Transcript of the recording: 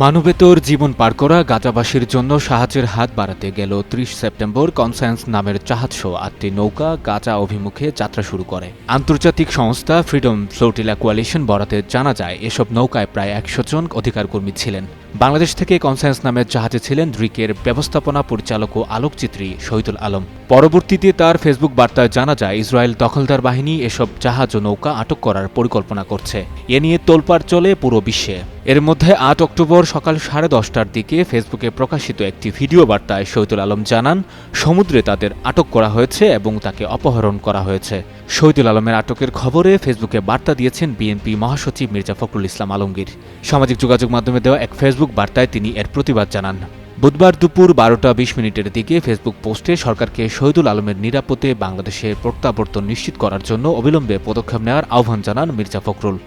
মানবেতর জীবন পার করা গাজাবাসীর জন্য সাহায্যের হাত বাড়াতে গেল ত্রিশ সেপ্টেম্বর কনসায়েন্স নামের জাহাজসহ আটটি নৌকা গাজা অভিমুখে যাত্রা শুরু করে। আন্তর্জাতিক সংস্থা ফ্রিডম ফ্লোটিলা কোয়ালিশন বরাতে জানা যায়, এসব নৌকায় প্রায় একশো জন অধিকারকর্মী ছিলেন। বাংলাদেশ থেকে কনসায়েন্স নামের জাহাজে ছিলেন দ্রিকের ব্যবস্থাপনা পরিচালক ও আলোকচিত্রী শহীদুল আলম। পরবর্তীতে তার ফেসবুক বার্তায় জানা যায়, ইসরায়েল দখলদার বাহিনী এসব জাহাজ ও নৌকা আটক করার পরিকল্পনা করছে। এ নিয়ে তোলপাড় চলে পুরো বিশ্বে। এর মধ্যে আট অক্টোবর সকাল সাড়ে দশটার দিকে ফেসবুকে প্রকাশিত একটি ভিডিও বার্তায় শহীদুল আলম জানান, সমুদ্রে তাদের আটক করা হয়েছে এবং তাকে অপহরণ করা হয়েছে। শহীদুল আলমের আটকের খবরে ফেসবুকে বার্তা দিয়েছেন বিএনপি মহাসচিব মির্জা ফখরুল ইসলাম আলমগীর। সামাজিক যোগাযোগ মাধ্যমে দেওয়া এক ফেসবুক বার্তায় তিনি এর প্রতিবাদ জানান। বুধবার দুপুর বারোটা বিশ মিনিটের দিকে ফেসবুক পোস্টে সরকারকে শহীদুল আলমের নিরাপদে বাংলাদেশে প্রত্যাবর্তন নিশ্চিত করার জন্য অবিলম্বে পদক্ষেপ নেওয়ার আহ্বান জানান মির্জা ফখরুল।